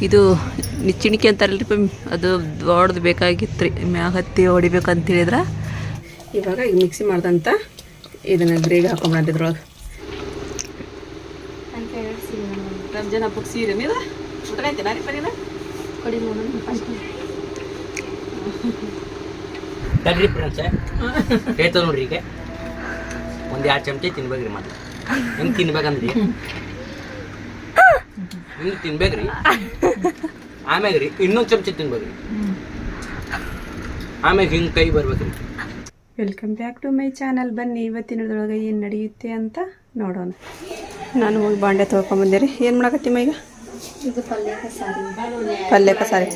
ಇದು ನಿಚ್ಚಿಣಿಕೆ ಅಂತಾರಲ್ರಿ ಪ ಅದು ದೊಡ್ಡದು ಬೇಕಾಗಿತ್ತು ರೀ ಮ್ಯಾಗ ಹತ್ತಿ ಹೊಡಿಬೇಕಂತ ಹೇಳಿದ್ರೆ ಇವಾಗ ಈಗ ಮಿಕ್ಸಿ ಮಾಡ್ದಂತ ಇದನ್ನು ಗ್ರೇವಿ ಹಾಕೊಂಡ್ಬಂತ ಇದ್ರೊಳಗೆ ರಂಜಾನ್ ಹಬ್ಬಕ್ಕೆ ಸೀರೆ ರೀ ಪರೀನ ತಡ್ರಿ ಫ್ರೆಂಡ್ಸ್ ಹೇಳ್ತಾವ ನೋಡ್ರಿ ಈಗ. ಒಂದು ಎರಡು ಚಮಚ ತಿನ್ಬೇಕ್ರಿ ಮತ್ತೆ ಹೆಂಗೆ ತಿನ್ಬೇಕಂದ್ರಿ? ಹಿಂಗೆ ತಿನ್ಬೇಕ್ರಿ. ಆಮ್ಯಾಗ ರೀ ಇನ್ನೊಂದು ಚಮಚ ತಿನ್ಬೇಕ್ರಿ. ಆಮ್ಯಾಗ ಹಿಂಗೆ ಕೈ ಬರ್ಬೇಕ್ರಿ. Welcome back to my channel ಬನ್ನಿ ಇವತ್ತಿನದೊಳಗೆ ಏನು ನಡೆಯುತ್ತೆ ಅಂತ ನೋಡೋಣ. ನಾನು ಹೋಗಿ ಬಾಂಡೆ ತೊಳ್ಕೊಂಬಂದೆ ರೀ ಏನು ಮಾಡಕತ್ತೀಮ ಈಗ ಪಲ್ಯಕ್ಕೆ ಸಾರಿ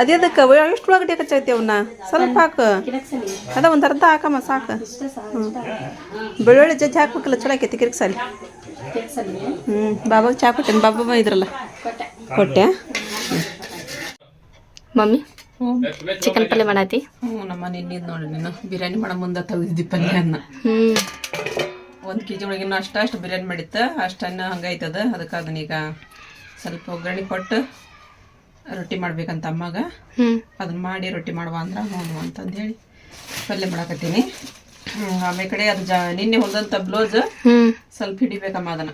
ಅದೇದಕ್ಕೆ ಎಷ್ಟು ಒಳಗಡೆ ಕಚ್ಚೈತಿ ಅವನ್ನ ಸ್ವಲ್ಪ ಹಾಕು. ಅದ ಒಂದು ಅರ್ಧ ಹಾಕಮ್ಮ ಸಾಕು. ಹ್ಞೂ ಬೆಳ್ಳುಳ್ಳಿ ಜಜ್ಜಿ ಹಾಕ್ಬೇಕಲ್ಲ ಚಲೋ ಆಕೈತಿ ಕಿರಿಕ್ ಸಾರಿ ಹ್ಞೂ ಬಾಬಾಗೆ ಚಾ ಕೊಟ್ಟೆ ಬಾಬಾ ಇದ್ರಲ್ಲ. ಕೊಟ್ಟೆ. ಮಮ್ಮಿ ಚಿಕನ್ ಪಲ್ಯ ಮಾಡತಿ? ಹ್ಞೂ ನಮ್ಮ ನಿನ್ನಿದ್ ನೋಡಿ ನೀನು. ಬಿರಿಯಾನಿ ಮಾಡೋ ಮುಂದೆ ತೆಗ್ದಿದ್ದಿ ಪಲ್ಯನ್ನ ಹ್ಮ್. ಒಂದು ಕೆ ಜಿ ಒಳಗಿನ ಅಷ್ಟ ಅಷ್ಟು ಬಿರಿಯಾನಿ ಮಾಡಿತ್ತು ಅಷ್ಟನ್ನ ಹಂಗೈತದ ಅದಕ್ಕೆ ಅದನ್ನೀಗ ಸ್ವಲ್ಪ ಒಗ್ಗರಣೆ ಕೊಟ್ಟು ರೊಟ್ಟಿ ಮಾಡ್ಬೇಕಂತ ಅಮ್ಮಗೆ. ಅದನ್ನ ಮಾಡಿ ರೊಟ್ಟಿ ಮಾಡುವ ಅಂದ್ರೆ ಹ್ಞೂ ಅಂತಂದು ಹೇಳಿ ಪಲ್ಯ ಮಾಡಕತ್ತೀನಿ. ಹ್ಮ್, ಆಮೇಲೆ ಕಡೆ ಅದು ಜಾ ನಿನ್ನೆ ಹೊಲ್ದಂಥ ಬ್ಲೌಸ್ ಸ್ವಲ್ಪ ಹಿಡಿಬೇಕಮ್ಮ ಅದನ್ನ.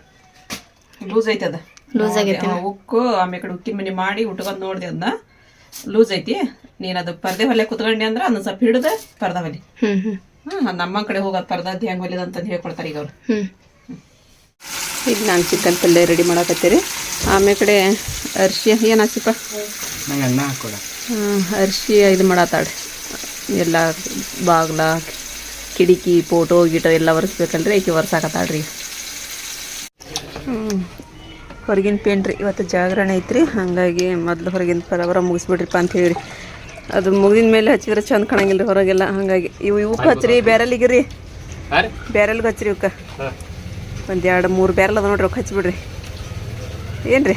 ಲೂಸ್ ಐತದ. ಲೂಸ್ ಆಗೈತಿ ಉಕ್ಕು ಆಮೇಲೆ ಉಕ್ಕಿ ಉಕ್ಕಿನ ಮನೆ ಮಾಡಿ ಉಟ್ಕೊಂಡು ನೋಡಿದೆ ಅದನ್ನ ಲೂಸ್ ಐತಿ. ನೀನು ಅದು ಪರ್ದೆ ಹೊಲೆ ಕುತ್ಕೊಂಡಿ ಅಂದ್ರೆ ಅದನ್ನ ಸ್ವಲ್ಪ ಹಿಡಿದು ಪರ್ದ ಹೊಲಿ. ಹ್ಮ್ ನಮ್ಮ ಕಡೆ ಹೋಗೋದು ಪರ್ದದ್ದು ಹೆಂಗೆ ಹೊಲಿದ ಅಂತಂದು ಹೇಳ್ಕೊಡ್ತಾರೆ ಈಗ ಅವ್ರು. ಈಗ ನಾನು ಚಿಕನ್ ಪಲ್ಯ ರೆಡಿ ಮಾಡಕತ್ತೀರಿ ಆಮೇಲೆ ಕಡೆ ಅರ್ಶಿ ಏನು ಹಾಕಿಪ್ಪ ಹ್ಞೂ ಅರ್ಶಿ ಇದು ಮಾಡತ್ತಾಳೆ. ಎಲ್ಲ ಬಾಗ್ಲ ಕಿಟಕಿ ಫೋಟೋ ಗಿಟೋ ಎಲ್ಲ ಒರೆಸ್ಬೇಕಲ್ರಿ ಈಕೆ ಒರೆಸಾಕತ್ತಾಳ್ರಿ. ಹ್ಞೂ ಹೊರಗಿನ ಪೇಂಟ್ ರೀ ಇವತ್ತು ಜಾಗರಣೆ ಐತ್ರಿ. ಹಾಗಾಗಿ ಮೊದಲು ಹೊರಗಿನ ಪರವರ ಮುಗಿಸ್ಬಿಡ್ರಿಪ್ಪ ಅಂತ ಹೇಳಿ ಅದು ಮುಗಿದ ಮೇಲೆ ಹಚ್ಚಿದ್ರೆ ಚಂದ ಕಾಣಂಗಿಲ್ಲ ರೀ ಹೊರಗೆಲ್ಲ. ಹಾಗಾಗಿ ಇವು ಇವಕ್ಕೆ ಹಚ್ಚಿರಿ ಬ್ಯಾರಲ್ಲಿಗೆ ರೀ. ಬ್ಯಾರಲ್ಗೆ ಹಚ್ಚಿರಿ ಇವಕ್ಕೆ ಒಂದು ಎರಡು ಮೂರು ಬ್ಯಾರಲ್ ಅದ ನೋಡ್ರಿ ಅವಕ್ಕೆ ಹಚ್ಚಿಬಿಡ್ರಿ ಏನು ರೀ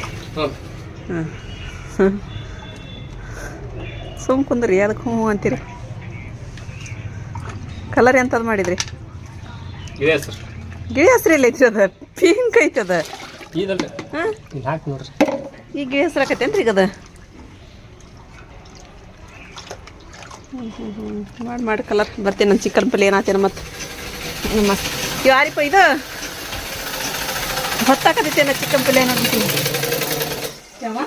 ಹಾಂ ಸುಮ್ ಕುಂದ್ರಿ ಅದಕ್ಕೆ ಹ್ಞೂ ಅಂತೀರಿ? ಕಲರ್ ಎಂಥದ್ದು ಮಾಡಿದ್ರಿ? ಗಿಳಿ ಹೆಸ್ರು. ಎಲ್ಲ ಐತ್ರಿ ಅದ? ಪಿಂಕ್ ಐತಿ ಅದ. ಈಗ ಗಿಳಿ ಹಸ್ರ ಆಕತ್ತೇನ್ರಿ ಈಗ ಅದ? ಹ್ಞೂ ಹ್ಞೂ ಹ್ಞೂ ಮಾಡಿ ಮಾಡಿ ಕಲರ್ ಬರ್ತೀನಿ ನನ್ನ ಚಿಕನ್ ಪಲ್ಯ ಏನಾತೇನ ಮತ್ತು. ಮಸ್ತ್ ಯಾರಿಪ್ಪ ಇದು? ಹೊತ್ತಾಕತ್ತೈತೇನ ಚಿಕನ್ ಪಲ್ಯ ನೋಡ್ತೀನಿ ಯಾವ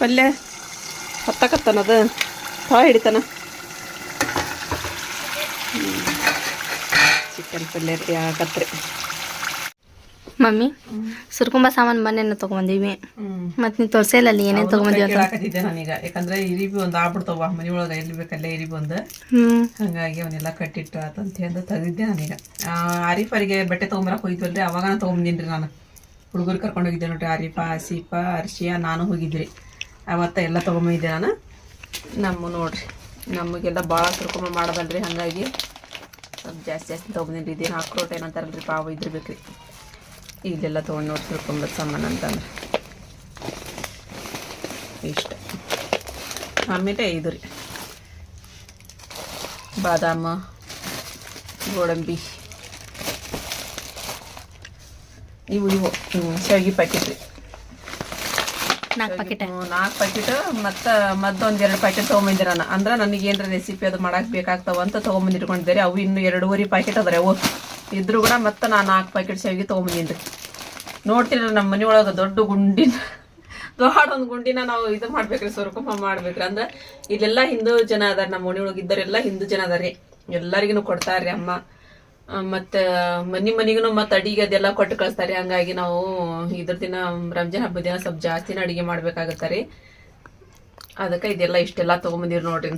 ಪಲ್ಯ ಹೊತ್ತಾಕತ್ತಾನದು ತಳ ಹಿಡಿತಾನ. ರೆಡಿ ಆಗತ್ರಿ ಮಮ್ಮಿ ಸುರ್ಕುಂಬ ಸಾಮಾನು ಮನೆಯನ್ನು ತಗೊಂಬಂದೀವಿ. ಮತ್ತೆ ನೀವು ತೋರ್ಸೇ ಅಲ್ಲಿ ಏನೇನು ತಗೊಂಬಂದೀವಿ ಅಂತ. ಕೇಳಾಕತ್ತಿದ್ದೆ ನಾನೀಗ. ಯಾಕಂದ್ರೆ ಇರಿಬಿ ಒಂದು ಆಗ್ಬಿಡ್ತಾವ ಮನೆ ಒಳಗೆ ಎಲ್ಲಿ ಬೇಕಲ್ಲ ಇರಿಬಿ ಒಂದು. ಹಾಗಾಗಿ ಅವನ್ನೆಲ್ಲ ಕಟ್ಟಿಟ್ಟು ಆತಂತ ಹೇಳಿ ತೆಗೆದಿದ್ದೆ ನಾನೀಗ. ಆರೀಫರಿಗೆ ಬಟ್ಟೆ ತೊಗೊಂಬರಕ್ಕೆ ಹೋಗಿದ್ವಲ್ರಿ ಅವಾಗ ನಾನು ತೊಗೊಂಬಂದಿನಿ ನಾನು. ಹುಡುಗರು ಕರ್ಕೊಂಡು ಹೋಗಿದ್ದೆ ನೋಡ್ರಿ ಆರೀಫ ಆಸೀಫ ಅರ್ಶಿಯ ನಾನು ಹೋಗಿದ್ರಿ ಅವತ್ತ ಎಲ್ಲ ತೊಗೊಂಬಂದಿದ್ದೆ ನಾನು. ನಮ್ಮ ನೋಡ್ರಿ ನಮಗೆಲ್ಲ ಭಾಳ ಸುರ್ಕೊಂಬ ಮಾಡೋದಲ್ರಿ ಹಾಗಾಗಿ ಸ್ವಲ್ಪ ಜಾಸ್ತಿ ಜಾಸ್ತಿ ತೊಗೊಂಡಿನಿ ಇದೇನು ಅಕ್ರೋಟ್ ಏನಂತಾರಲ್ರಿ ಪಾವು ಇದ್ರಬೇಕ್ರಿ ಇಲ್ಲೆಲ್ಲ ತೊಗೊಂಡು ನೋಡಿ ಸುರ್ಕೊಂಬದ್ ಸಾಮಾನು ಅಂತಂದ್ರೆ. ಇಷ್ಟ. ಆಮೇಲೆ ಇದು ರೀ. ಬಾದಾಮ, ಗೋಡಂಬಿ. ಇವು ಇವು ಶಾವಿಗೆ ಪ್ಯಾಕೆಟ್ ರೀ. ನಾಲ್ಕು ಪ್ಯಾಕೆಟ್ ನಾಲ್ಕು ಪ್ಯಾಕೆಟ್ ಮತ್ತು ಮತ್ತೊಂದು ಎರಡು ಪ್ಯಾಕೆಟ್ ತೊಗೊಂಬಂದಿರ ನಾನು ಅಂದ್ರೆ ನನಗೆ ಏನರ ರೆಸಿಪಿ ಅದು ಮಾಡಕ್ಕೆ ಬೇಕಾಗ್ತಾವ ಅಂತ ತೊಗೊಂಬಂದು ಇಟ್ಕೊಂಡಿದ್ದಾರೆ ಅವು ಇನ್ನು ಎರಡೂವರೆ ಪ್ಯಾಕೆಟ್ ಅದ್ರ ಅವು ಇದ್ರು ಕೂಡ ಮತ್ತೆ ನಾ ನಾಲ್ಕು ಪ್ಯಾಕೆಟ್ ಶಾವಿಗೆ ತೊಗೊಂಬಂದಿನಿ ನೋಡ್ತೀರ ನಮ್ಮ ಮನೆ ಒಳಗೆ ದೊಡ್ಡ ಗುಂಡಿನ, ದೊಡ್ಡ ಒಂದು ಗುಂಡಿನ ನಾವು ಇದು ಮಾಡ್ಬೇಕ್ರಿ ಸ್ವರ್ಕುಂಭ ಮಾಡ್ಬೇಕ್ರಿ. ಅಂದ್ರೆ ಇಲ್ಲೆಲ್ಲ ಹಿಂದೂ ಜನ ಅದಾರ ನಮ್ಮ ಮನೆ ಒಳಗೆ ಇದ್ದರೆಲ್ಲ ಹಿಂದೂ ಜನ ಅದಾರ ರೀ ಎಲ್ಲರಿಗೂ ಕೊಡ್ತಾರ್ರಿ ಅಮ್ಮ. ಮತ್ತ ಮನಿ ಮನಿಗೂ ಮತ್ತೆ ಅಡಿಗೆ ಅದೆಲ್ಲ ಕೊಟ್ಟು ಕಳಿಸ್ತಾರೆ. ಹಂಗಾಗಿ ನಾವು ಇದ್ರ ದಿನ ರಂಜಾನ್ ಹಬ್ಬದ ದಿನ ಸ್ವಲ್ಪ ಜಾಸ್ತಿನ ಅಡಿಗೆ ಮಾಡ್ಬೇಕಾಗತ್ತ ರೀ. ಅದಕ್ಕೆ ಇದೆಲ್ಲ ಇಷ್ಟೆಲ್ಲ ತೊಗೊಂಬಂದಿರಿ ನೋಡ್ರಿ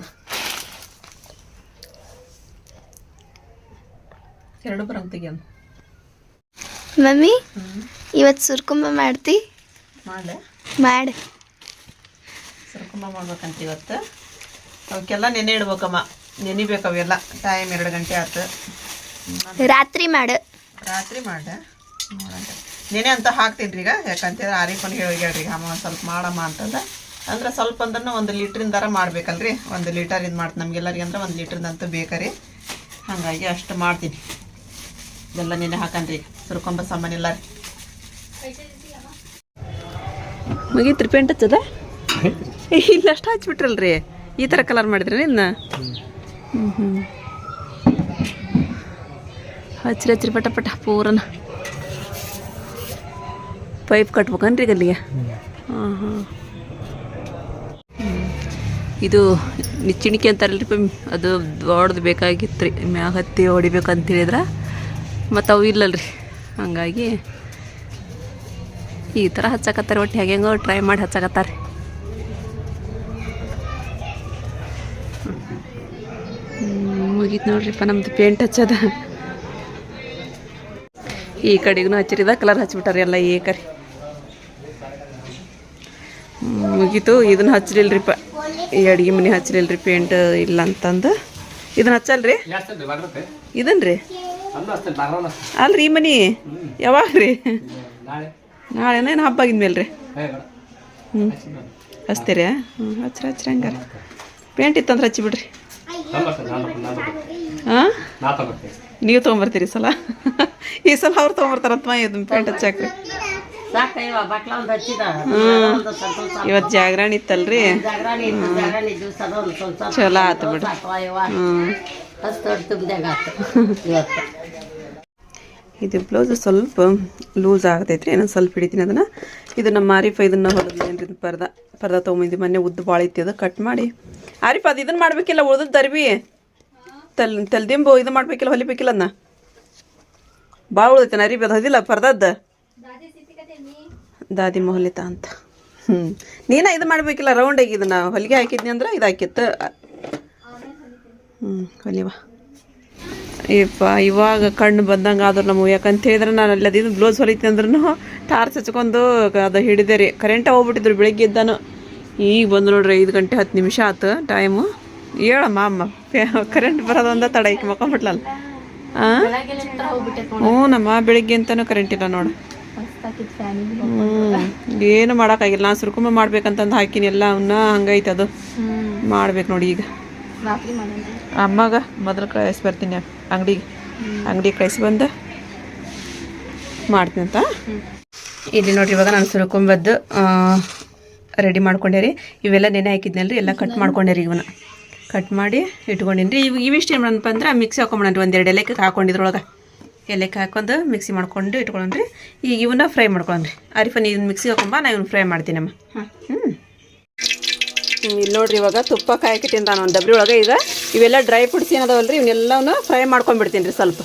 ಎರಡು ಬರಂತಿಗೆ ಮಮ್ಮಿ ಇವತ್ತು ಸುರ್ಕುಂಬ ಮಾಡ್ತಿ? ಮಾಡಿ. ಸುರ್ಕುಂಬ ಸರ್ಕುಂಬ ಮಾಡ್ಬೇಕಂತ ಇವತ್ತು. ಅವಕ್ಕೆಲ್ಲ ನೆನೆ ಇಡ್ಬೇಕಮ್ಮ. ನೆನಿಬೇಕು ಅವೆಲ್ಲ. ಟೈಮ್ ಎರಡು ಗಂಟೆ ಆಯ್ತು ರಾತ್ರಿ ಮಾಡ. ರಾತ್ರಿ ಮಾಡ. ನೆನೆ ಅಂತ ಹಾಕ್ತೀನಿ ರೀ ಈಗ ಯಾಕಂತೇಳಿ ಆರಿಫನ್ ಹೇಳಿ ಹೇಳ್ರಿ ಅಮ್ಮ ಸ್ವಲ್ಪ ಮಾಡಮ್ಮ ಅಂತಂದ. ಅಂದ್ರೆ ಸ್ವಲ್ಪ ಅಂದ್ರೆ ಒಂದು ಲೀಟ್ರಿಂದಾರ ಮಾಡ್ಬೇಕಲ್ರಿ. ಒಂದು ಲೀಟರ್ ಇದು ಮಾಡ್ತೀನಿ ನಮ್ಗೆಲ್ಲರಿಗೆ ಅಂದ್ರೆ ಒಂದು ಲೀಟ್ರಿಂದ ಅಂತೂ ಬೇಕರಿ. ಹಾಗಾಗಿ ಅಷ್ಟು ಮಾಡ್ತೀನಿ. ಇದೆಲ್ಲ ನೆನೆ ಹಾಕನ್ರಿ ಸುರ್ಕೊಂಬ ಸಾಮಾನೆಲ್ಲ ಮುಗೀತ್ರಿ ಪೇಂಟ್ ಹಚ್ಚದ? ಇಲ್ಲಷ್ಟು ಹಚ್ಬಿಟ್ರಲ್ರಿ. ಈ ಥರ ಕಲರ್ ಮಾಡಿದ್ರಿ ಇನ್ನ? ಹ್ಞೂ ಹ್ಞೂ ಹಚ್ರಿ ಹಚ್ಚಿರಿ, ಪಟ ಪಟ, ಪೂರನ. ಪೈಪ್ ಕಟ್ಬೇಕನ್ರಿ ಗಲ್ಲಿಗೆ ಹಾಂ ಹಾಂ ಇದು ನಿಚ್ಚಿಣಿಕೆ ಅಂತಾರಲ್ರಿ ಅದು ದೊಡ್ಡದು ಬೇಕಾಗಿತ್ತು ರೀ ಮ್ಯಾಗ ಹತ್ತಿ ಹೊಡಿಬೇಕಂತ ಹೇಳಿದ್ರೆ ಮತ್ತು ಅವು ಇಲ್ಲಲ್ರಿ. ಹಂಗಾಗಿ ಈ ಥರ ಹಚ್ಚಕತ್ತಾರೆ ಒಟ್ಟು ಹೆಂಗೆಂಗೋ ಟ್ರೈ ಮಾಡಿ ಹಚ್ಚಕತ್ತಾರೆ. ಮುಗೀತು ನೋಡ್ರಿಪ್ಪ ನಮ್ಮದು ಪೇಂಟ್ ಹಚ್ಚದ. ಈ ಕಡೆಗೂ ಹಚ್ಚಿರಿದ ಕಲರ್ ಹಚ್ಬಿಟ್ಟಾರೆ ಎಲ್ಲ ಏಕರಿ. ಮುಗೀತು. ಇದನ್ನ ಹಚ್ಚಲಿಲ್ಲರಿಪ್ಪ ಈ ಅಡುಗೆ ಮನೆ ಹಚ್ಚಲಿಲ್ಲರಿ ಪೇಂಟ್ ಇಲ್ಲ ಅಂತಂದು ಇದನ್ನ ಹಚ್ಚಲ್ರಿ ಇದನ್ರಿ? ಅಲ್ರಿ ಈ ಮನಿ? ಯಾವಾಗ ರೀ ನಾಳೆನ ಏನು ಹಬ್ಬ ಆಗಿದ್ಮೇಲೆ ರೀ ಹ್ಞೂ ಹಚ್ತೀರಿ? ಹ್ಞೂ ಹಚ್ರಿ ಹಚ್ರಿ ಹಂಗಾರೆ. ಪೇಂಟ್ ಇತ್ತಂದ್ರೆ ಹಚ್ಚಿ ಬಿಡ್ರಿ ಹಾಂ ನೀವು ತೊಗೊಂಬರ್ತೀರಿ ಸಲ? ಈ ಸಲ ಅವ್ರು ತೊಗೊಂಬರ್ತಾರಂತ ಇದನ್ನ ಪೇಂಟ್ ಹಚ್ಚಾಕ್ರಿ ಇವತ್ತು ಜಾಗರಣಿ ಇತ್ತಲ್ರಿ? ಚಲೋ ಆತು ಬಿಡ್ರಿ. ಹ್ಞೂ ಇದು ಬ್ಲೌಸ್ ಸ್ವಲ್ಪ ಲೂಸ್ ಆಗತೈತ್ರಿ. ಏನೋ ಸ್ವಲ್ಪ ಹಿಡಿತೀನಿ ಅದನ್ನು. ಇದು ನಮ್ಮ ಆರಿಫ ಇದನ್ನು ಹೊಲದ್ರಿ ಪರ್ದ? ಪರ್ದ ತೊಗೊಂಬಂದಿ. ಮೊನ್ನೆ ಉದ್ದ ಭಾಳ ಐತಿ ಅದು. ಕಟ್ ಮಾಡಿ. ಆರಿಫ ಅದು ಇದನ್ನು ಮಾಡಬೇಕಿಲ್ಲ ಉಳ್ದದ್ದು ತರ್ಬಿ. ತಲ್ ತಲ್ದಿಂಬು ಇದು ಮಾಡ್ಬೇಕಿಲ್ಲ ಹೊಲಿಬೇಕಿಲ್ಲ ಅನ್ನ? ಭಾಳ ಉಳಿತೇನೆ ಅರಿಬಿ ಅದು ಪರ್ದದ್ದ ಪರ್ದದ್ದು? ದಾದಿ ಮೊಹಲಿತ ಅಂತ. ಹ್ಞೂ ನೀನ ಇದು ಮಾಡಬೇಕಿಲ್ಲ ರೌಂಡಾಗಿ ಇದನ್ನು ಹೊಲಿಗೆ ಹಾಕಿದ್ನಿ ಅಂದ್ರೆ ಇದು ಹಾಕಿತ್ತು. ಹ್ಞೂ ಹೊಲಿವ. ಏಪ್ಪ ಇವಾಗ ಕಣ್ಣು ಬಂದಂಗೆ ಆದ್ರೆ ನಮಗೆ ಯಾಕಂತ ಹೇಳಿದ್ರೆ ನಾನು ಅಲ್ಲಿ ಅದಿದ್ದು ಬ್ಲೌಸ್ ಹೊಲಿತೀನಿ ಅಂದ್ರೂ ಟಾರ್ಚ್ ಹಚ್ಕೊಂಡು ಅದು ಹಿಡಿದೆ ರೀ. ಕರೆಂಟ ಹೋಗ್ಬಿಟ್ಟಿದ್ರು ಬೆಳಗ್ಗೆ ಇದ್ದಾನು ಈಗ ಬಂದು ನೋಡ್ರಿ ಐದು ಗಂಟೆ ಹತ್ತು ನಿಮಿಷ ಆತು ಟೈಮು ಹೇಳಮ್ಮ ಅಮ್ಮ ಕರೆಂಟ್ ಬರೋದೊಂದ ತಡ ಈಕೆ ಮುಖ ಬಿಟ್ಲಲ್ಲ ಹ್ಞೂ ನಮ್ಮ ಬೆಳಿಗ್ಗೆ ಅಂತನೂ ಕರೆಂಟ್ ಇಲ್ಲ ನೋಡು. ಹ್ಞೂ ಏನು ಮಾಡೋಕ್ಕಾಗಿಲ್ಲ. ನಾನು ಸುರ್ಕುಂಬ ಮಾಡ್ಬೇಕಂತಂದು ಹಾಕಿನಿ ಎಲ್ಲ ಅವನ್ನ ಹಂಗೈತೆ ಅದು. ಮಾಡ್ಬೇಕು ನೋಡಿ ಈಗ. ಅಮ್ಮಗೆ ಮೊದಲು ಕಳಿಸಿ ಬರ್ತೀನಿ ಅಂಗಡಿಗೆ. ಅಂಗಡಿಗೆ ಕಳಿಸಿ ಬಂದು ಮಾಡ್ತೀನಿ ಅಂತ. ಇಲ್ಲಿ ನೋಡ್ರಿ ಇವಾಗ ನಾನು ಸುರ್ಕೊಂಬದ್ದು ರೆಡಿ ಮಾಡ್ಕೊಂಡೇರಿ ಇವೆಲ್ಲ ನೆನೆ ಹಾಕಿದ್ನಲ್ರಿ ಎಲ್ಲ ಕಟ್ ಮಾಡ್ಕೊಂಡೇರಿ ಇವನ್ನ. ಕಟ್ ಮಾಡಿ ಇಟ್ಕೊಂಡಿನಿ ರೀ ಇವು ಇವಿಷ್ಟು ಏನು ಮಾಡಪ್ಪ ಅಂದ್ರೆ ಮಿಕ್ಸಿ ಹಾಕೊಂಬಿಡನ್ರಿ ಒಂದೆರಡು ಎಲೆಕ್ಕೆ ಹಾಕೊಂಡಿದ್ರೊಳಗೆ ಎಲೆಕ್ಕೆ ಹಾಕೊಂಡು ಮಿಕ್ಸಿ ಮಾಡ್ಕೊಂಡು ರೀ ಈಗ ಇವನ್ನ ಫ್ರೈ ಮಾಡ್ಕೊಳ್ಳೋಣ್ರಿ ಅರಿಫನ್ ಇದನ್ನ ಮಿಕ್ಸಿ ಹಾಕೊಂಬ ನಾ ಇವನ್ನ ಫ್ರೈ ಮಾಡ್ತೀನಮ್ಮ ಹ್ಞೂ ಇಲ್ಲಿ ನೋಡ್ರಿ ಇವಾಗ ತುಪ್ಪ ಕಾಯಕ್ಕೆ ತಿಂದ ನಾನು. ಒಂದು ಡಬ್ರಿ ಒಳಗೆ ಈಗ ಇವೆಲ್ಲ ಡ್ರೈ ಫ್ರೂಟ್ಸ್ ಏನದವಲ್ಲ ರೀ ಇವನ್ನೆಲ್ಲವೂ ಫ್ರೈ ಮಾಡ್ಕೊಂಡ್ಬಿಡ್ತೀನಿ ರೀ ಸ್ವಲ್ಪ.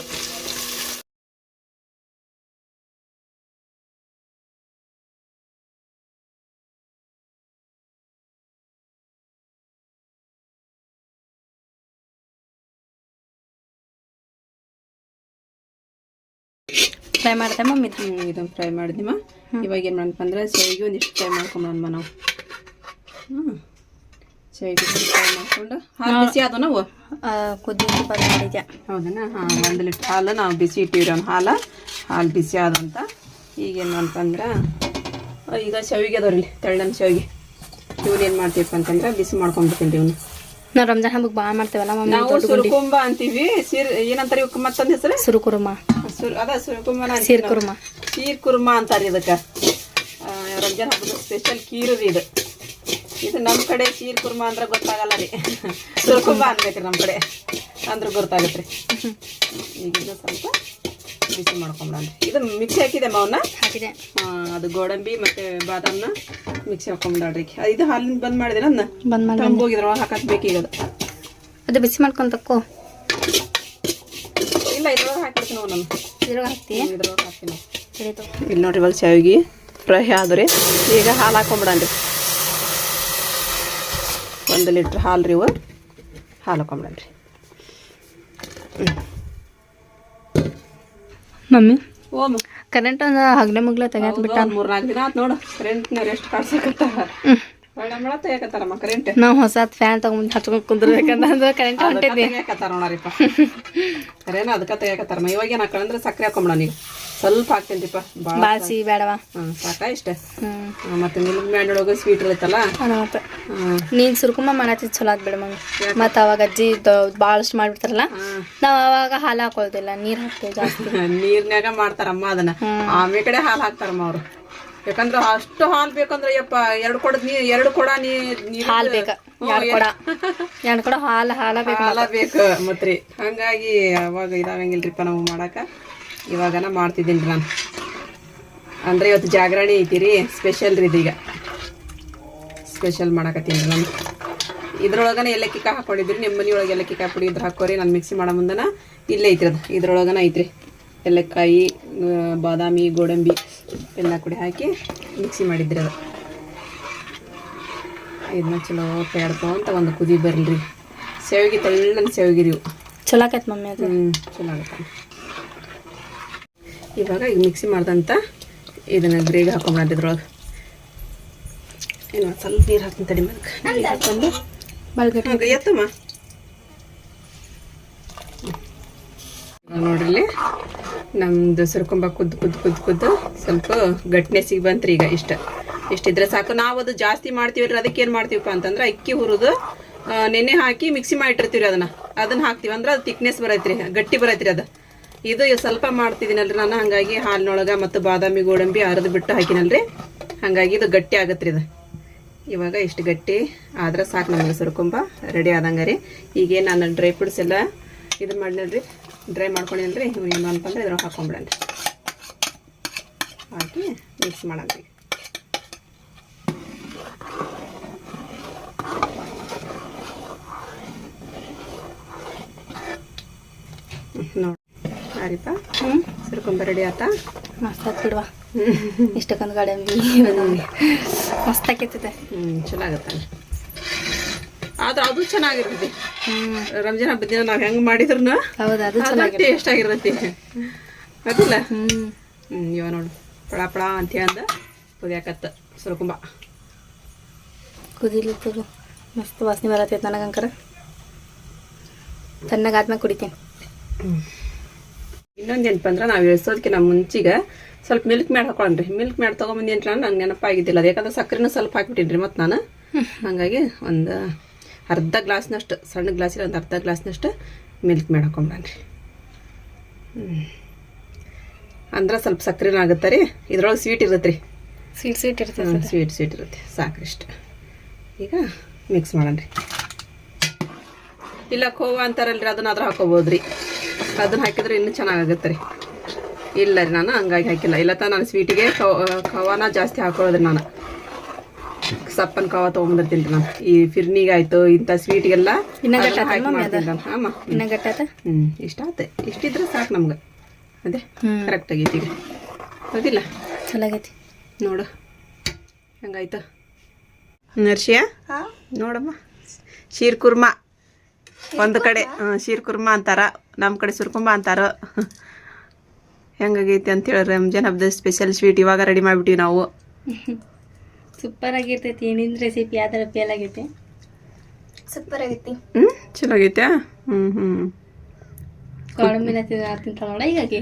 ಟ್ರೈ ಮಾಡ್ತೆ ಮಮ್ಮಿ ಹ್ಞೂ ಇದನ್ನು ಫ್ರೈ ಮಾಡಿದ್ನಿಮ್ಮ ಇವಾಗ ಏನು ಮಾಡಪ್ಪ ಅಂದ್ರೆ ಶಾವಿಗೆ ಒಂದಿಷ್ಟು ಫ್ರೈ ಮಾಡ್ಕೊಂಬ ನಾವು ಹ್ಞೂ ಶಾವಿಗೆ ಫ್ರೈ ಮಾಡ್ಕೊಂಡು ಹಾಲು ಬಿಸಿ ಆದವು ನಾವು? ಮಾಡಿದ್ಯಾ ಹಾಂ ಒಂದು ಲೀಟ್ರ್ ಹಾಲು ನಾವು ಬಿಸಿ ಇಟ್ಟಿವ್ರಿ ಅವ್ನ ಹಾಲು. ಹಾಲು ಬಿಸಿ ಆದಂತ. ಈಗೇನು ಅಂತಂದ್ರೆ ಈಗ ಶಾವಿಗೆ ಅದಾವ್ರಿ ತೆಳ್ಳನ ಶಾವಿಗೆ. ಇವನ್ ಏನು ಮಾಡ್ತೀವಪ್ಪ ಅಂತಂದ್ರೆ ಬಿಸಿ ಮಾಡ್ಕೊಂಡ್ಬಿಡ್ತೀನಿ ಇವನು. ನಾವು ರಂಜಾನ್ ಹಬ್ಬಕ್ಕೆ ಭಾಳ ಮಾಡ್ತೇವಲ್ಲ ನಾವು ಸುರ್ಕುಂಬ ಅಂತೀವಿ ಸಿರ್ ಏನಂತಾರೆ ಇವಕ್ಕೆ ಮತ್ತೊಂದು ಹೆಸರು? ಸುರುಕುರುಮ. ಸುರ್ ಅದ ಸುರ್ಕುಂಬನ ಸೀರ್ ಕುರ್ಮ ಸೀರ್ ಕುರ್ಮಾ ಅಂತಾರೆ ಇದಕ್ಕೆ. ರಂಜಾನ್ ಹಬ್ಬದ ಸ್ಪೆಷಲ್ ಕೀರು ರೀ ಇದು. ಇದು ನಮ್ಮ ಕಡೆ ಸೀರ್ ಕುರ್ಮಾ ಅಂದ್ರೆ ಗೊತ್ತಾಗಲ್ಲ ರೀ. ಸುರ್ಕುಂಬ ಅನ್ಬೇಕ್ರಿ ನಮ್ಮ ಕಡೆ. ಅಂದ್ರೆ ಗೊತ್ತಾಗತ್ತೆ ರೀ ಈಗ ಸ್ವಲ್ಪ ಬಿಸಿ ಮಾಡ್ಕೊಂಬಿಡನ್ರಿ ಇದು ಮಿಕ್ಸಿ ಹಾಕಿದೆ ಮೌನ ಹಾಕಿದೆ. ಅದು ಗೋಡಂಬಿ ಮತ್ತೆ ಬಾದಾಮ್ನ ಮಿಕ್ಸಿ ಹಾಕೊಂಬಿಡ್ರಿ ಇದು ಹಾಲಿನ ಬಂದ್ ಮಾಡಿದೆ ಅದನ್ನ? ಬಂದ್ ಮಾಡಿ ತಂಬೋಗಿದ್ರೊಳಗೆ ಹಾಕತ್ ಬೇಕೀಗ ಅದು. ಅದು ಬಿಸಿ ಮಾಡ್ಕೊಂಡು ತಕ್ಕೋ ಇಲ್ಲ ಇದ್ರೊಳಗೆ ಹಾಕಿರ್ತೀನಿ ನಾವು ನಾನು. ಇದ್ರಾಗ ಹಾಕ್ತಿ? ಇದ್ರೊಳಗೆ ಹಾಕ್ತೀನಿ. ಇಲ್ಲಿ ನೋಡ್ರಿ ಇವಾಗ ಶಾವಿಗೆ ಫ್ರೈ ಆದ್ರಿ. ಈಗ ಹಾಲು ಹಾಕೊಂಬಿಡನ್ರಿ ಒಂದು ಲೀಟ್ರ್ ಹಾಲು ರೀ ಇವು. ಹಾಲು ಹಾಕೊಂಬಿಡನ್ರಿ ಮಮ್ಮಿ? ಓಮ್ ಕರೆಂಟ್ ಒಂದು ಹಗ್ಲೆ ಮುಗ್ಲೆ ತೆಗೆದ್ಬಿಟ್ಟು ಮೂರ್ ನಾಲ್ಕು ದಿನ ಆತ್ ನೋಡು. ಕರೆಂಟ್ನವ್ರು ಎಷ್ಟು ಕಾಡ್ಸಕತ್ತಾರ. ನಾವು ಹೊಸದ್ ಫ್ಯಾನ್ ತಗೊಂಡ್ ಹಚ್ಕೊಂಡ್ ಕುಂದ್ರಬೇಕಂದ್ರೆ ಕರೆಂಟ್ ಹೊಂಟೈತಿ ನೋಡರಿಪ್ಪ. ಕರೇನ ಅದಕ್ಕೆ ತೆಗಿಯಕತ್ತಾರಮ್ಮ ಇವಾಗ ಏನು ಹಾಕೊಂಡ್ರೆ ಸಕ್ಕರೆ ಹಾಕೊಂಬಿಡ ನೀವು. ಸ್ವಲ್ಪ ಹಾಕ್ತೇನ್ರಿಪ್ಪ. ಭಾಳ ಬಾಳ್ಸಿ ಬೇಡವಾ? ಸಾಕ ಇಷ್ಟ? ಮತ್ತೆ ಮಿಲ್ಕ್ ಮ್ಯಾಂಡೊಳಗೆ ಸ್ವೀಟ್ ಇರುತ್ತಲ್ಲ? ನೀನ್ ಸುರ್ಕುಮ ಮಾಡತ್ತಿದ್ ಚಲೋ ಆಗ್ಬೇಡ ಬಿಡ ಮಮ್ಮಿ ಮತ್ತ ಅವಾಗ ಅಜ್ಜಿ ಭಾಳಷ್ಟು ಮಾಡ್ಬಿಡ್ತಾರಲ್ಲ? ನಾವ್ ಅವಾಗ ಹಾಲು ಹಾಕೋದಿಲ್ಲ ನೀರ್ ಹಾಕ್ತೇವೆ ಜಾಸ್ತಿ. ನೀರ್ನ್ಯಾಗ ಮಾಡ್ತಾರಮ್ಮ ಅದನ್ನ. ಆಮೇಲೆ ಆಮೆ ಕಡೆ ಹಾಲು ಹಾಕ್ತಾರಮ್ಮ ಅವ್ರು. ಯಾಕಂದ್ರೆ ಅಷ್ಟು ಹಾಲು ಬೇಕಂದ್ರೆ ಯಪ್ಪ ಎರಡು ಕೊಡದ್ ನೀ ಎರಡು ಕೊಡ ನೀ ಹಾಲು ಬೇಕಾ. ಕೊಡ. ಎರಡು ಕೊಡ ಹಾಲು ಹಾಲ ಬೇಕು ಹಾಲ ಬೇಕು ಮತ್ರಿ. ಹಂಗಾಗಿ ಅವಾಗ ಇದಾವಂಗಿಲ್ರಿಪ್ಪ ನಾವು ಮಾಡಾಕ. ಇವಾಗನ ಮಾಡ್ತಿದ್ದೀನಿ ನಾನು. ಅಂದ್ರೆ ಇವತ್ತು ಜಾಗರಣೆ ಐತಿರಿ ಸ್ಪೆಷಲ್ ರೀ ಇದೀಗ. ಸ್ಪೆಷಲ್ ಮಾಡಕತ್ತೀನಿ ನಾನು. ಇದ್ರೊಳಗನ ಏಲಕ್ಕಿ ಕಾಯಿ ಹಾಕೊಂಡಿದ್ರಿ ನಿಮ್ಮ ಮನೆಯೊಳಗೆ ಏಲಕ್ಕಿ ಕಾಯಿ ಪುಡಿ ಇದ್ರ ಹಾಕೋರಿ ನಾನು ಮಿಕ್ಸಿ ಮಾಡೋ ಮುಂದನ ಇಲ್ಲೇ ಐತ್ರಿ ಅದು. ಇದ್ರೊಳಗನ ಐತ್ರಿ. ಏಲಕ್ಕಾಯಿ ಬಾದಾಮಿ ಗೋಡಂಬಿ ಎಲ್ಲ ಕೂಡ ಹಾಕಿ ಮಿಕ್ಸಿ ಮಾಡಿದ್ರಿ ಅದು. ಇದನ್ನ ಚಲೋ ಅಂತ ಒಂದು ಕುದಿ ಬರಲ್ರಿ ಸೇವಿಗೆ ತಳ್ಳನ ಸೇವಿಗೆ ಚಲೋ ಆಕೈತೆ ಮಮ್ಮಿ ಅದು. ಹ್ಞೂ ಚಲೋ ಆಗುತ್ತೆ. ಇವಾಗ ಈಗ ಮಿಕ್ಸಿ ಮಾಡ್ದಂತ ಇದನ್ನ ಗ್ರೇವಿ ಇದ್ರೊಳಗೆ. ಏನು ಸ್ವಲ್ಪ ನೀರು ಹಾಕ್ತೀನಿ ತಡಿ ನೀರು ಹಾಕೊಂಡು ಹಾಗೆ ಎತ್ತಮ್ಮ. ನೋಡ್ರಿ ನಮ್ದು ಸುರ್ಕೊಂಬ ಕುದ್ದು ಕುದ್ದು ಕುದ್ದು ಕುದ್ದು. ಸ್ವಲ್ಪ ಗಟ್ಟಿನೆಸಿಗೆ ಬಂತ್ರಿ ಈಗ ಇಷ್ಟ. ಇಷ್ಟಿದ್ರೆ ಸಾಕು. ನಾವು ಅದು ಜಾಸ್ತಿ ಮಾಡ್ತೀವಿ ಅದಕ್ಕೆ ಏನು ಮಾಡ್ತೀವಪ್ಪ ಅಂತಂದ್ರೆ ಅಕ್ಕಿ ಹುರಿದು ನೆನೆ ಹಾಕಿ ಮಿಕ್ಸಿ ಮಾಡಿಟ್ಟಿರ್ತೀವಿ ಅದನ್ನ. ಅದನ್ನ ಹಾಕ್ತೀವಿ. ಅಂದ್ರೆ ಅದು ತಿಕ್ನೆಸ್ ಬರೈತ್ರಿ, ಗಟ್ಟಿ ಬರೈತ್ರಿ ಅದು. ಇದು ಸ್ವಲ್ಪ ಮಾಡ್ತಿದ್ದೀನಲ್ರಿ ನಾನು. ಹಾಗಾಗಿ ಹಾಲಿನೊಳಗೆ ಮತ್ತು ಬಾದಾಮಿ, ಗೋಡಂಬಿ ಅರ್ದು ಬಿಟ್ಟು ಹಾಕಿನಲ್ರಿ. ಹಾಗಾಗಿ ಇದು ಗಟ್ಟಿ ಆಗತ್ರಿ ಇದು. ಇವಾಗ ಇಷ್ಟು ಗಟ್ಟಿ ಆದ್ರೆ ಸಾಕು ನಮಗೆ ಸುರ್ಕೊಂಬ. ರೆಡಿ ಆದಂಗೆ ರೀ ಈಗೇನು ನಾನು ಡ್ರೈ ಫ್ರೂಟ್ಸ್ ಎಲ್ಲ ಇದು ಮಾಡಿನಲ್ರಿ. ಡ್ರೈ ಮಾಡ್ಕೊಂಡಿನಲ್ರಿ ಏನು ಅಂತಂದ್ರೆ ಇದ್ರೊಳಗೆ ಹಾಕೊಂಬಿಡನ್ರಿ ಹಾಕಿ ಮಿಕ್ಸ್ ಮಾಡನ್ರಿ ನೋಡಿ ಆರಿಪ ಹ್ಞೂ ಸುರ್ಕೊಂಬ ರೆಡಿ ಆತಾ ಮಸ್ತ್ ಆತ್ ಬಿಡ್ವಾ ಇಷ್ಟಕ್ಕೊಂದು ಗೋಡಂಬಿ ಮಸ್ತ್ ಆಕೈತದೆ ಹ್ಞೂ ಚಲೋ ಆಗತ್ತೆ ಆದ್ರೆ ಅದು ಚೆನ್ನಾಗಿರ್ತೈತಿ ರಂಜಾನ್ ಹಬ್ಬದ ದಿನ ನಾವು ಹೆಂಗೆ ಮಾಡಿದ್ರು ಹೌದು ಅದು ಅದು ಟೇಸ್ಟ್ ಆಗಿರ್ತೈತಿ. ಅದಿಲ್ಲ ಹ್ಮ್. ಹ್ಞೂ ಇವ ನೋಡು. ಪಳ ಪಳ ಅಂತ ಅಂದ ಕುದಿಯಾಕತ್ತ ಸುರಕುಂಬ. ಕುದಿಲಿತ್ತದು ಮಸ್ತ್ ವಾಸನೆ ಬರತೈತೆ ನನಗಂಕರ ತಣ್ಣಗಾದ್ಮೇಲೆ ಕುಡಿತೀನಿ. ಇನ್ನೊಂದು ಏನಪ್ಪ ಅಂದ್ರೆ ನಾವು ನಮ್ಮ ಮುಂಚಿಗೆ ಸ್ವಲ್ಪ ಮಿಲ್ಕ್ ಮ್ಯಾಡ್ ಹಾಕೊಳ್ಳ್ರಿ ಮಿಲ್ಕ್ ಮ್ಯಾಡ್ ತೊಗೊಂಬಂದೇನ್ರಿ ನಾನು ನಂಗೆ ನೆನಪಾಗಿದ್ದಿಲ್ಲ. ಅದು ಯಾಕಂದ್ರೆ ಸಕ್ಕರೆನ ಸ್ವಲ್ಪ ಹಾಕ್ಬಿಟ್ಟಿನಿ ರೀ ಮತ್ತು ನಾನು ಹಾಗಾಗಿ ಒಂದು ಅರ್ಧ ಗ್ಲಾಸ್ನಷ್ಟು ಸಣ್ಣ ಗ್ಲಾಸಿಗೆ ಒಂದು ಅರ್ಧ ಗ್ಲಾಸ್ನಷ್ಟು ಮಿಲ್ಕ್ ಮಾಡ್ಕೊಂಬನ್ರಿ ಅಂದ್ರೆ ಸ್ವಲ್ಪ ಸಕ್ಕರೆನೂ ಆಗುತ್ತೆ ರೀ. ಇದ್ರೊಳಗೆ ಸ್ವೀಟ್ ಇರುತ್ತೆ ರೀ ಸ್ವೀಟ್ ಸ್ವೀಟ್ ಇರುತ್ತೆ ಸ್ವೀಟ್ ಸ್ವೀಟ್ ಇರುತ್ತೆ. ಸಾಕ್ರಿ ಇಷ್ಟು ಈಗ ಮಿಕ್ಸ್ ಮಾಡೋಣ ರೀ ಇಲ್ಲ ಖೋವಾ ಅಂತಾರಲ್ಲ ಅದನ್ನ ಅದ್ರ ಹಾಕೋಬೋದು ರೀ ಅದನ್ನ ಹಾಕಿದ್ರೆ ಇನ್ನೂ ಚೆನ್ನಾಗಾಗುತ್ತೆ ರೀ. ಇಲ್ಲ ರೀ ನಾನು ಹಂಗಾಗಿ ಹಾಕಿಲ್ಲ. ಇಲ್ಲ ತ ನಾನು ಸ್ವೀಟಿಗೆ ಖವಾನ ಜಾಸ್ತಿ ಹಾಕೊಳ್ಳೋದ್ರಿ ನಾನು. ಸಪ್ಪನ್ ಕಾವ ತೊಗೊಂಬಂದಿರ್ತೀನಿ ರೀ ನಾನು ಈ ಫಿರ್ನಿಗಾಯ್ತು ಇಂಥ ಇಂತ ಇನ್ನ ಎಲ್ಲ ಇಷ್ಟ ಆತ. ಇಷ್ಟಿದ್ರೆ ಸಾಕು ನಮ್ಗೆ. ಅದೇ ಕರೆಕ್ಟ್ ಆಗೈತಿ ಈಗ. ಹೌದಿಲ್ಲ? ಚೆನ್ನಾಗೈತಿ ಆಗೈತಿ. ನೋಡು. ಹಂಗಾಯ್ತು. ನರ್ಷಿಯ? ನೋಡಮ್ಮ. ಶೀರ್ ಕುರ್ಮಾ. ಒಂದು ಕಡೆ ಶೀರ್ ಕುರ್ಮಾ ಅಂತಾರ. ನಮ್ಮ ಕಡೆ ಸುರ್ಕುಂಬ ಅಂತಾರ. ಹೆಂಗಾಗೈತಿ ಅಂತೇಳಿ ರಂಜಾನ್ ಹಬ್ಬದ ಸ್ಪೆಷಲ್ ಸ್ವೀಟ್ ಇವಾಗ ರೆಡಿ ಮಾಡಿಬಿಟ್ಟಿವಿ ನಾವು. ಸೂಪರ್ ಆಗಿರ್ತೈತಿ ಏನಿನ್ ರೆಸಿಪಿ ಯಾವ್ದಾರ ಫೇಲ್ ಆಗೈತಿ ಸೂಪರ್ ಆಗೈತಿ. ಹ್ಞೂ ಚಲೋ ಆಗೈತೆ ಹ್ಞೂ ಹ್ಞೂ ಗೋಡಂಬಿನ ತಿಂತಾಳ ನೋಡ ಹೀಗಾಗಿ.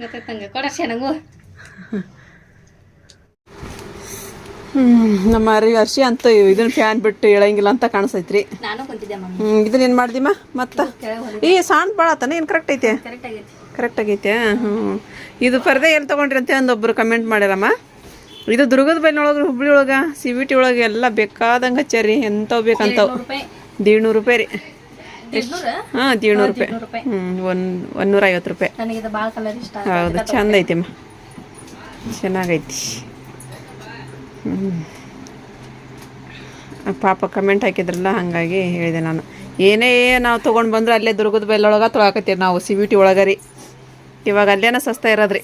ಗೊತ್ತಾಯ್ತಂಗ ಕೊಡಕ್ಷೆ ನಂಗು ಹ್ಞೂ ನಮ್ಮ ಅರಿ ಅರ್ಶಿ ಅಂತ ಇದನ್ನ ಫ್ಯಾನ್ ಬಿಟ್ಟು ಹೇಳಂಗಿಲ್ಲ ಅಂತ ಮಮ್ಮಿ. ಹ್ಞೂ ಇದನ್ನ ಏನು ಮಾಡ್ದಿಮ್ಮ ಮತ್ತೆ? ಈ ಸಾಂಡ್ ಬಾಳ ಆತನ ಏನು ಕರೆಕ್ಟ್ ಐತೆ? ಕರೆಕ್ಟ್ ಆಗೈತಿ. ಕರೆಕ್ಟ್ ಆಗೈತೆ ಹ್ಮ್. ಇದು ಪರ್ದೆ ಎಲ್ಲಿ ತಗೊಂಡ್ರಿ ಅಂತ ಒಂದೊಬ್ರು ಕಮೆಂಟ್ ಮಾಡ್ಯಾರಮ್ಮ. ಇದು ದುರ್ಗದ ಬೈನೊಳಗೆ ಹುಬ್ಳಿ ಒಳಗೆ ಸಿ ಬಿ ಟಿ ಒಳಗೆ ಎಲ್ಲ ಬೇಕಾದಂಗೆ ಹಚ್ಚಾರಿ. ಎಂಥವು ಬೇಕಂತವು ದೀಡ್ನೂರು ರೂಪಾಯಿ. ರೀ. ಹಾ ದೀಡ್ನೂರು ರೂಪಾಯಿ. ಹ್ಞೂ ಒಂದು ಒಂದೂರ ಐವತ್ತು ರೂಪಾಯಿ ಹೌದು ಚಂದ ಐತಿಮ್ಮ ಚೆನ್ನಾಗೈತಿ. ಹ್ಞೂ ಪಾಪ ಕಮೆಂಟ್ ಹಾಕಿದ್ರಲ್ಲ ಹಾಗಾಗಿ ಹೇಳಿದೆ ನಾನು. ಏನೇ ನಾವು ತೊಗೊಂಡು ಬಂದ್ರೆ ಅಲ್ಲೇ ದುರ್ಗದ ಬೈಲೊಳಗೆ ತೊಳಕತ್ತೀವಿ ನಾವು ಸಿ ವಿಟಿ ಒಳಗೆ ರೀ. ಇವಾಗ ಅಲ್ಲೇನ ಸಸ್ತಾ ಇರೋದ್ರಿ.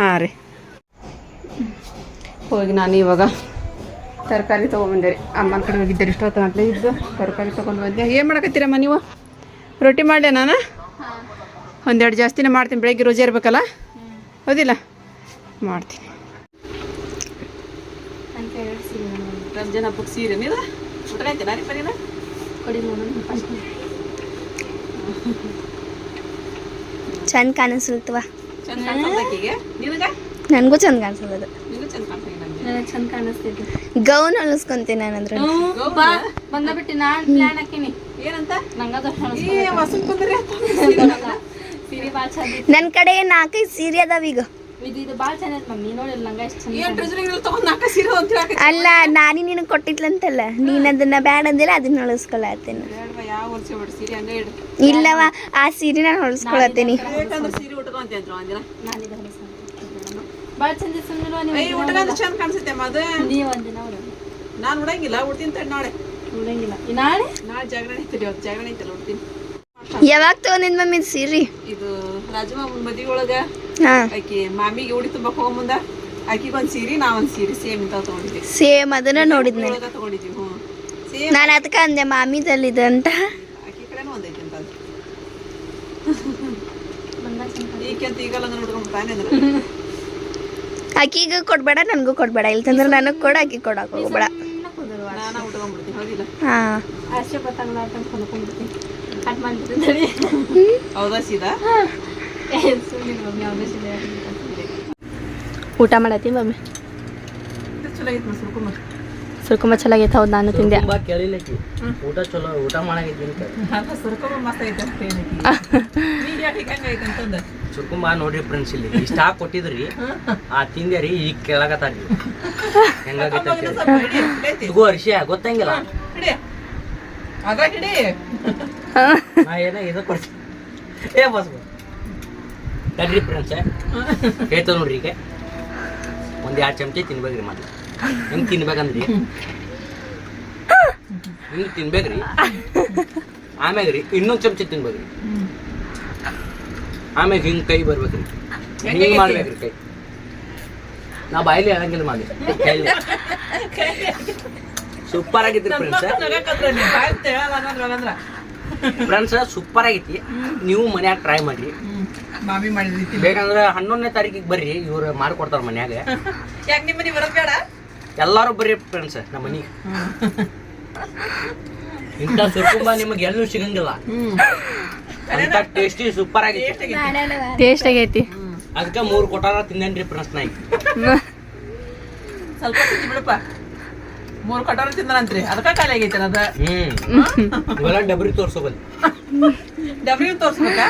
ಹಾಂ ರೀ. ಹೋಗಿ ನಾನು ಇವಾಗ ತರಕಾರಿ ತೊಗೊಂಬಂದೆ. ರೀ ಅಮ್ಮನ ಕಡೆ ಹೋಗಿದ್ದೆ ರೀ ಇಷ್ಟೊತ್ತು ಗಂಟಲೆ ಇದ್ದು ತರಕಾರಿ ತೊಗೊಂಡು ಬಂದೆ. ಏನು ಮಾಡಕತ್ತೀರಮ್ಮ ನೀವು? ರೊಟ್ಟಿ ಮಾಡಲೆ ನಾನು? ಒಂದೆರಡು ಜಾಸ್ತಿನೇ ಮಾಡ್ತೀನಿ ಬೆಳಗ್ಗೆ ರೋಜೆ ಇರಬೇಕಲ್ಲ? ಹೌದಿಲ್ಲ? ಮಾಡ್ತೀನಿ. ರಂಜಾನ್ ಹಬ್ಬಕ್ಕೆ ಸೀರೆ ನೀವು ಊಟ ರೀ ಪರೀನ ಕೊಡಿ ಚಂದ ಕಾಣಿಸೋದಕ್ಕಿಗೆ ನಿನಗೆ? ನನಗೂ ಚಂದ ಕಾಣಿಸ್ತದ ನಿನಗೂ ಚಂದ ಗೌನ್ ಹೊಲಿಸ್ಕೊಂತೀನಿ ನಾನಂದ್ರೆ. ಬಂದ ಬಿಟ್ಟು ನಾನು ಪ್ಲಾನ್ ಹಾಕಿನಿ. ಏನಂತ? ನಂಗದು ಸೀರೆ ಭಾಳ ಚಂದ ನನ್ನ ಕಡೆ ನಾಲ್ಕೈದು ಸೀರೆ ಅದಾವ ಈಗ? ಇದು ಭಾಳ ಮಮ್ಮಿ ನಂಗೆ ಎಷ್ಟು ಅಲ್ಲ ನಾನಿ ನಿನಗೆ ಕೊಟ್ಟಿದ್ಲಂತಲ್ಲ. ನೀನ್ ಅದನ್ನ ಬ್ಯಾಡ ಅಂದಿಲ್ಲ ಅದನ್ನ ಹೊಳಸ್ಕೊಳತ್ತೇನೆ ಇಲ್ಲವ ಆ ಸೀರೆ ನಾನು ಹೊಳಸ್ಕೊಳತ್ತೇನಿ ಅಂದ್ರು ಚಂದ ಉಟ್ಕೊಂಡ್ ಚಂದ ಕಾಣಿಸುತ್ತೆ ಅದು ನೀವು ಒಂದಿನ ನಾನು ಉಡಂಗಿಲ್ಲ ಉಡ್ತೀನಿ ತಡಿ ನಾಳೆ. ಉಳಂಗಿಲ್ಲ ನಾಳೆ? ನಾಳೆ ಜಾಗರಣೆ ಐತಿ ಇವತ್ತು ಜಾಗರಣೆ ಐತಲ್ಲ ಉಡ್ತೀನಿ. ಯಾವಾಗ ತಗೊಂಡಿದ್ ಮಮ್ಮಿ ಸೀರಿ? ಇದು ರಾಜಮಾಮನ್ ಮದ್ವಿ ಒಳಗ ಆಕಿ ಮಾಮಿಗೆ ಉಡಿ ತುಂಬಕ್ ಹೋಗ ಮುಂದ ಆಕಿಗೆ ಒಂದ್ ಸೀರೆ ನಾ ಒಂದ್ ಸೀರಿ ಸೇಮ್ ಇಂತಾವ್ ತಗೊಂಡಿದ್ವಿ. ಸೇಮ್ ಅದನ್ನ ನೋಡಿದ್ ತಗೊಂಡಿದ್ವಿ ಹ್ಞೂ. ಸೇಮ್ ನಾನು ಅದಕ್ಕೆ ಅಂದೆ ಮಾಮಿದಲ್ಲಿದೆ ಅಂತ. ಆಕಿ ಕಡೆನೂ ಒಂದೈತಿ ಅಂತ ಈಕೆಂತ ಈಗಲ್ಲ ನಾನು ಉಟ್ಕೊಂಡ್ಬಿಡ್ತಾನೆ ಅಂದ್ರೆ. ಆಕಿಗೆ ಕೊಡ್ಬೇಡ ನನಗೂ ಕೊಡ್ಬೇಡ. ಇಲ್ತಂದ್ರೆ ನನಗೆ ಕೊಡು ಆಕಿ ಕೊಡಕ್ಕೆ ಹೋಗ್ಬೇಡ. ಹಾ. ಊಟ ಮಾಡತ್ತಿ ಮಮ್ಮಿ? ಸುರ್ಕುಂಬ ಚೆನ್ನಾಗೈತೆ ಹೌದು ನಾನು ತಿಂದೆ. ಊಟ ಚಲೋ ಊಟ ಮಾಡಾಗಿದ್ದೀನಿ ಅಲ್ಲ ಸುರ್ಕೊಬ ಮಸ್ತ್ ಐತೆ ಸುರ್ಕುಂಬ ನೋಡ್ರಿ ಫ್ರೆಂಡ್ಸ್ ಇಲ್ಲಿ. ಇಷ್ಟ ಹಾಕಿ ಕೊಟ್ಟಿದ್ರಿ ಆ ತಿಂದೆ ರೀ ಈಗ ಕೇಳಾಕತ್ತಾರ್ರಿ ಹೆಂಗಾಗೈತೆ ಅರ್ಷಿಯ ಗೊತ್ತಂಗಿಲ್ಲ. ನಾ ಏನೋ ಇದು ಕೊಡ್ತೀನಿ. ಏ ಬಸ್ ತಡ್ರಿ ಫ್ರೆಂಡ್ಸ್ ಹೇಳ್ತಾವ ನೋಡ್ರಿ ಈಗ. ಒಂದು ಎರಡು ಚಮಚಿ ತಿನ್ಬೇಕ್ರಿ ಮತ್ತೆ ಹೆಂಗ್ ತಿನ್ಬೇಕಂದ್ರಿ? ಹಿಂಗ್ ತಿನ್ಬೇಕ್ರಿ? ಆಮ್ಯಾಗ ರೀ ಇನ್ನೊಂದ್ ಚಮಚಿ ತಿನ್ಬೇಕ್ರಿ. ಆಮ್ಯಾಗ ಹಿಂಗೆ ಕೈ ಬರ್ಬೇಕ್ರಿ. ಹಿಂಗ್ ಮಾಡ್ಬೇಕ್ರಿ ಕೈ. ನಾ ಬಾಯಲ್ಲಿ ಹೇಳಂಗಿಲ್ಲ ಮಾಡಿ ಸೂಪರ್ ಆಗಿತ್ತು ಫ್ರೆಂಡ್ಸ್ ಸೂಪರ್ ಆಗೈತಿ ನೀವು ಮನ್ಯಾಗ ಟ್ರೈ ಮಾಡಿ. ಬೇಕಂದ್ರೆ ಹನ್ನೊಂದನೇ ತಾರೀಕಿಗೆ ಬರ್ರಿ ಇವ್ರು ಮಾಡ್ಕೊಡ್ತಾರ ಮನ್ಯಾಗ. ಎಲ್ಲಾರು ಬರ್ರಿ ಫ್ರೆಂಡ್ಸ್ ನಮ್ಮ ಮನೆಗೆ. ಇಂಥ ಸುರ್ಕುಂಬ ನಿಮಗೆ ಎಲ್ಲೂ ಸಿಗಂಗಿಲ್ಲ. ಅಂತ ಟೇಸ್ಟಿ ಸೂಪರ್ ಆಗೈತಿ. ಟೇಸ್ಟ್ ಆಗೈತಿ. ಅದಕ್ಕೆ ಮೂರು ಕೊಟ್ಟಾರ ತಿಂದೇನ್ರಿ ಫ್ರೆಂಡ್ಸ್ ನಾ ಸ್ವಲ್ಪ ಬಿಡಪ್ಪ. ಮೂರು ಕಟಾರ ತಿಂದ್ರಂತ್ರಿ ಅದಕ್ಕ ಖಾಲಿ ಆಗೈತೆ ಅದ? ಹ್ಮ್. ಡಬ್ರಿ ತೋರ್ಸೋಬಲ್ ಡಬ್ರಿ ತೋರ್ಸ್ಬೇಕಾ?